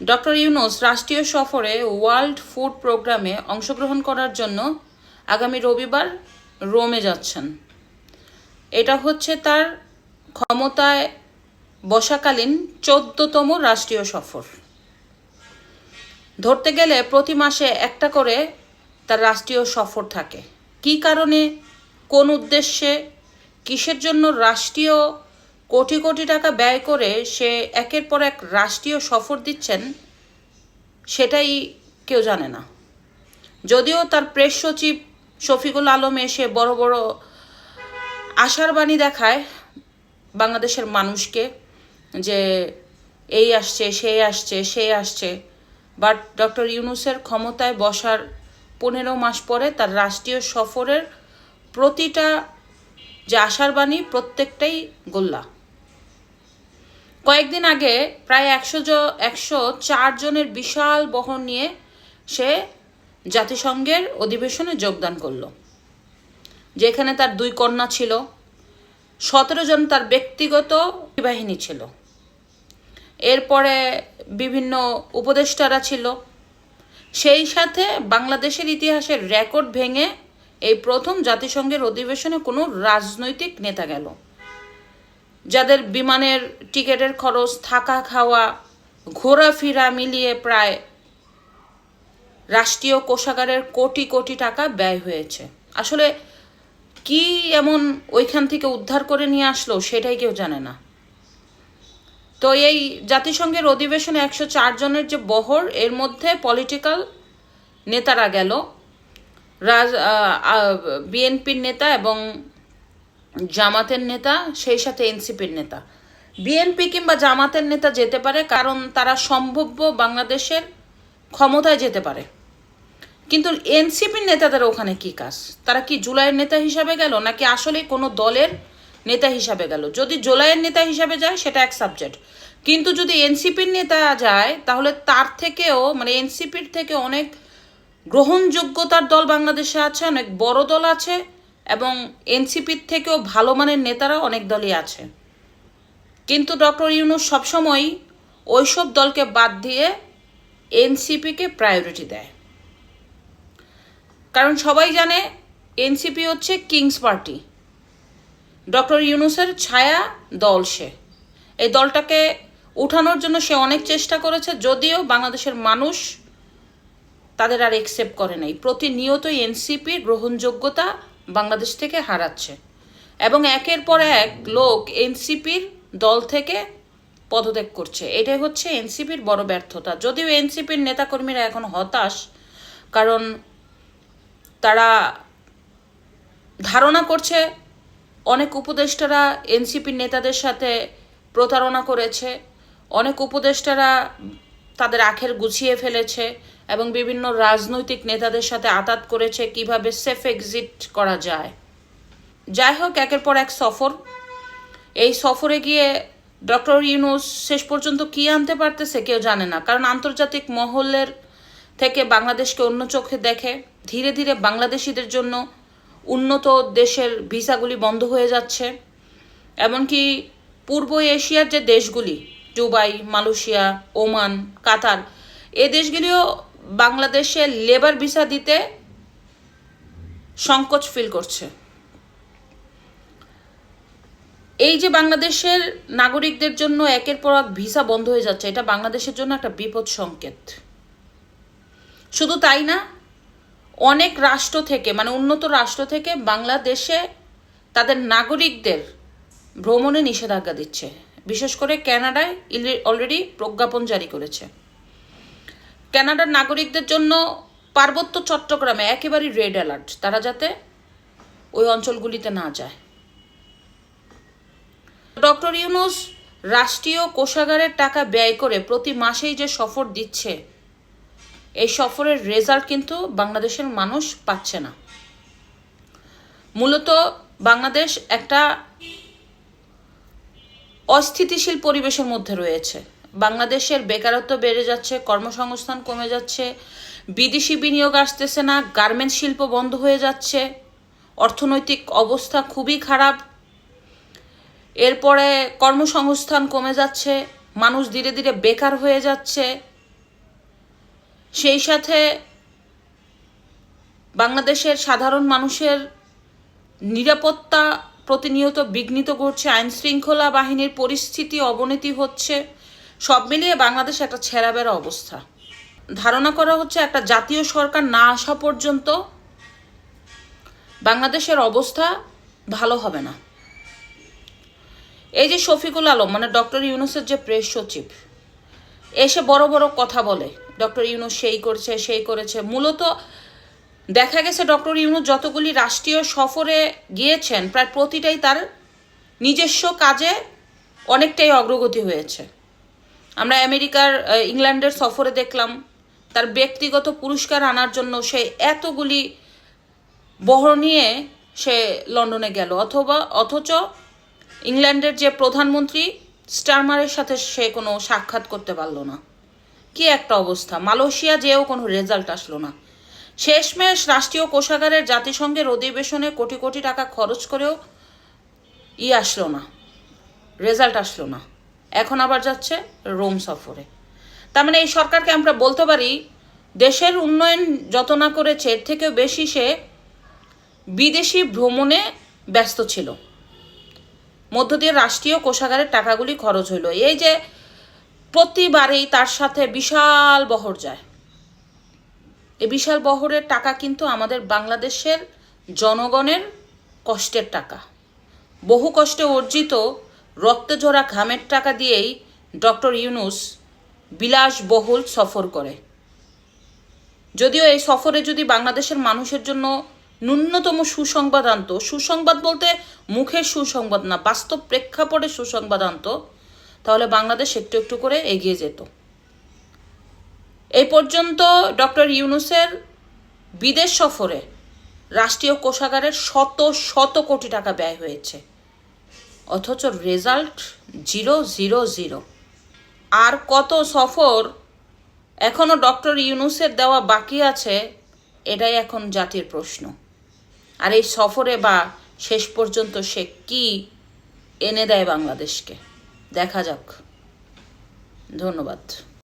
Doctor Yunus রাষ্ট্রীয় সফরে world food প্রোগ্রামে অংশগ্রহণ করার জন্য আগামী রবিবার রোমে যাচ্ছেন। এটা হচ্ছে তার ক্ষমতায় বসাকালীন চোদ্দতম রাষ্ট্রীয় সফর। ধরতে গেলে প্রতি মাসে একটা করে তার রাষ্ট্রীয় সফর থাকে। কী কারণে? কোন উদ্দেশ্যে? কিসের জন্য রাষ্ট্রীয় কোটি কোটি টাকা ব্যয় করে সে একের পর এক রাষ্ট্রীয় সফর দিচ্ছেন, সেটাই কেউ জানে না। যদিও তার প্রেস সচিব শফিকুল আলম এসে বড় বড় আশার বাণী দেখায় বাংলাদেশের মানুষকে যে এই আসছে সেই আসছে সেই আসছে। বাট ডক্টর ইউনুসের ক্ষমতায় বসার পনেরো মাস পরে তার রাষ্ট্রীয় সফরের প্রতিটা যে আশার বাণী প্রত্যেকটাই গোল্লা। কয়েকদিন আগে প্রায় একশো একশো চারজনের বিশাল বহন নিয়ে সে জাতিসংঘের অধিবেশনে যোগদান করল। যেখানে তার দুই কন্যা ছিল, সতেরো জন তার ব্যক্তিগত বাহিনী ছিল। এরপরে বিভিন্ন উপদেষ্টারা ছিল। সেই সাথে বাংলাদেশের ইতিহাসের রেকর্ড ভেঙে এই প্রথম জাতিসংঘের অধিবেশনে কোনো রাজনৈতিক নেতা গেল। যাদের বিমানের টিকিটের খরচ, থাকা, খাওয়া, ঘোরাফেরা মিলিয়ে প্রায় রাষ্ট্রীয় কোষাগারের কোটি কোটি টাকা ব্যয় হয়েছে। আসলে কি এমন ওইখান থেকে উদ্ধার করে নিয়ে আসলো সেটাই কেউ জানে না। তো এই জাতিসংঘের অধিবেশনে একশো চার জনের যে বহর, এর মধ্যে পলিটিক্যাল নেতারা গেল। রাজ বিএনপির নেতা এবং জামাতের নেতা, সেই সাথে এনসিপির নেতা। বিএনপি কিংবা জামাতের নেতা যেতে পারে, কারণ তারা সম্ভাব্য বাংলাদেশের ক্ষমতায় যেতে পারে। কিন্তু এনসিপির নেতাদের ওখানে কি কাজ? তারা কি জুলাইয়ের নেতা হিসাবে গেল, নাকি আসলে কোনো দলের নেতা হিসাবে গেল? যদি জুলাইয়ের নেতা হিসাবে যায়, সেটা এক সাবজেক্ট কিন্তু যদি এনসিপির নেতা যায়, তাহলে তার থেকেও মানে এনসিপির থেকে অনেক গ্রহণযোগ্যতার দল বাংলাদেশে আছে, অনেক বড় দল আছে এবং এনসিপির থেকেও ভালো মানের নেতারা অনেক দলই আছে। কিন্তু ডক্টর ইউনুস সবসময় ওইসব দলকে বাদ দিয়ে এনসিপিকে প্রায়োরিটি দেয়। কারণ সবাই জানে এনসিপি হচ্ছে কিংস পার্টি। ডক্টর ইউনুসের ছায়া দল সে। এই দলটাকে উঠানোর জন্য সে অনেক চেষ্টা করেছে, যদিও বাংলাদেশের মানুষ তাদের আর একসেপ্ট করে নাই। প্রতিনিয়তই এনসিপির গ্রহণযোগ্যতা বাংলাদেশ থেকে হারাচ্ছে। এবং একের পর এক লোক এনসিপির দল থেকে পদত্যাগ করছে। এটাই হচ্ছে এনসিপির বড় ব্যর্থতা। যদিও এনসিপির নেতাকর্মীরা এখন হতাশ, কারণ তারা ধারণা করছে, অনেক উপদেষ্টারা এনসিপির নেতাদের সাথে প্রতারণা করেছে, অনেক উপদেষ্টারা তাদের আখের গুছিয়ে ফেলেছে এবং বিভিন্ন রাজনৈতিক নেতাদের সাথে আতাত করেছে কীভাবে সেফ এক্সিট করা যায়। যাই হোক, একের পর এক সফর। এই সফরে গিয়ে ডক্টর ইউনুস শেষ পর্যন্ত কি আনতে পারতেছে কেউ জানে না, কারণ আন্তর্জাতিক মহলের থেকে বাংলাদেশকে অন্য চোখে দেখে ধীরে ধীরে বাংলাদেশিদের জন্য উন্নত দেশের ভিসাগুলি বন্ধ হয়ে যাচ্ছে। এমনকি পূর্ব এশিয়ার যে দেশগুলি, দুবাই, মালয়েশিয়া, ওমান, কাতার, এ দেশগুলিও বাংলাদেশে লেবার ভিসা দিতে সংকোচ ফিল করছে। এই যে বাংলাদেশের নাগরিকদের জন্য একের পর এক ভিসা বন্ধ হয়ে যাচ্ছে, এটা বাংলাদেশের জন্য একটা বিপদ সংকেত। শুধু তাই না, অনেক রাষ্ট্র থেকে মানে উন্নত রাষ্ট্র থেকে বাংলাদেশে তাদের নাগরিকদের ভ্রমণে নিষেধাজ্ঞা দিচ্ছে। বিশেষ করে ক্যানাডায় অলরেডি প্রজ্ঞাপন জারি করেছে। কানাডার নাগরিকদের জন্য পার্বত্য চট্টগ্রামে একেবারেই রেড অ্যালার্ট। তারা যাতে ওই অঞ্চলগুলিতে না যায়। ডক্টর ইউনুস রাষ্ট্রীয় কোষাগারের টাকা ব্যয় করে প্রতি মাসেই যে সফর দিচ্ছে, এই সফরের রেজাল্ট কিন্তু বাংলাদেশের মানুষ পাচ্ছে না। মূলত বাংলাদেশ একটা অস্থিতিশীল পরিবেশের মধ্যে রয়েছে। বাংলাদেশের বেকারত্ব বেড়ে যাচ্ছে, কর্মসংস্থান কমে যাচ্ছে, বিদেশি বিনিয়োগ আসতেছে না গার্মেন্টস শিল্প বন্ধ হয়ে যাচ্ছে, অর্থনৈতিক অবস্থা খুবই খারাপ, এরপরে কর্মসংস্থান কমে যাচ্ছে, মানুষ ধীরে ধীরে বেকার হয়ে যাচ্ছে। সেই সাথে বাংলাদেশের সাধারণ মানুষের নিরাপত্তা প্রতিনিয়ত বিঘ্নিত ঘটছে আইনশৃঙ্খলা বাহিনীর পরিস্থিতি অবনতি হচ্ছে। সব মিলিয়ে বাংলাদেশ একটা ছেঁড়াবেড়া অবস্থা। ধারণা করা হচ্ছে একটা জাতীয় সরকার না আসা পর্যন্ত বাংলাদেশের অবস্থা ভালো হবে না। এই যে শফিকুল আলম মানে ডক্টর ইউনুসের যে প্রেস সচিব, এসে বড় বড় কথা বলে, ডক্টর ইউনুস সেই করেছে সেই করেছে। মূলত দেখা গেছে ডক্টর ইউনুস যতগুলি রাষ্ট্রীয় সফরে গিয়েছেন, প্রায় প্রতিটাই তার নিজস্ব কাজে অনেকটাই অগ্রগতি হয়েছে। আমরা আমেরিকার ইংল্যান্ডের সফরে দেখলাম, তার ব্যক্তিগত পুরস্কার আনার জন্য সে এতগুলি বহর নিয়ে সে লন্ডনে গেল। অথবা, অথচ ইংল্যান্ডের যে প্রধানমন্ত্রী, স্টারমারের সাথে সে কোনো সাক্ষাৎ করতে পারল না। কি একটা অবস্থা। মালয়েশিয়া যেও কোনো রেজাল্ট আসলো না। শেষমেশ রাষ্ট্রীয় কোষাগারের জাতিসংঘের অধিবেশনে কোটি কোটি টাকা খরচ করেও ই আসলো না। রেজাল্ট আসলো না। এখন আবার যাচ্ছে রোম সফরে। তার মানে এই সরকারকে আমরা বলতে পারি, দেশের উন্নয়ন যত না করেছে, এর থেকেও বেশি সে বিদেশি ভ্রমণে ব্যস্ত ছিল। মধ্য দিয়ে রাষ্ট্রীয় কোষাগারের টাকাগুলি খরচ হলো এই যে প্রতিবারেই তার সাথে বিশাল বহর যায়। এই বিশাল বহরের টাকা কিন্তু আমাদের বাংলাদেশের জনগণের কষ্টের টাকা। বহু কষ্টে অর্জিত রক্তে ঝরা ঘামের টাকা দিয়েই ডক্টর ইউনুস বিলাসবহুল সফর করে। যদিও এই সফরে যদি বাংলাদেশের মানুষের জন্য ন্যূনতম সুসংবাদ আনতো, সুসংবাদ বলতে মুখের সুসংবাদ না, বাস্তব প্রেক্ষাপটে সুসংবাদ আনতো, তাহলে বাংলাদেশ একটু একটু করে এগিয়ে যেত। এই পর্যন্ত ডক্টর ইউনুসের বিদেশ সফরে রাষ্ট্রীয় কোষাগারের শত শত কোটি টাকা ব্যয় হয়েছে। অথচ রেজাল্ট জিরো জিরো জিরো আর কত সফর এখনও ডক্টর ইউনুসের দেওয়া বাকি আছে, এটাই এখন জাতির প্রশ্ন। আর এই সফরে বা শেষ পর্যন্ত সে কি এনে দেয় বাংলাদেশকে? দেখা যাক। ধন্যবাদ।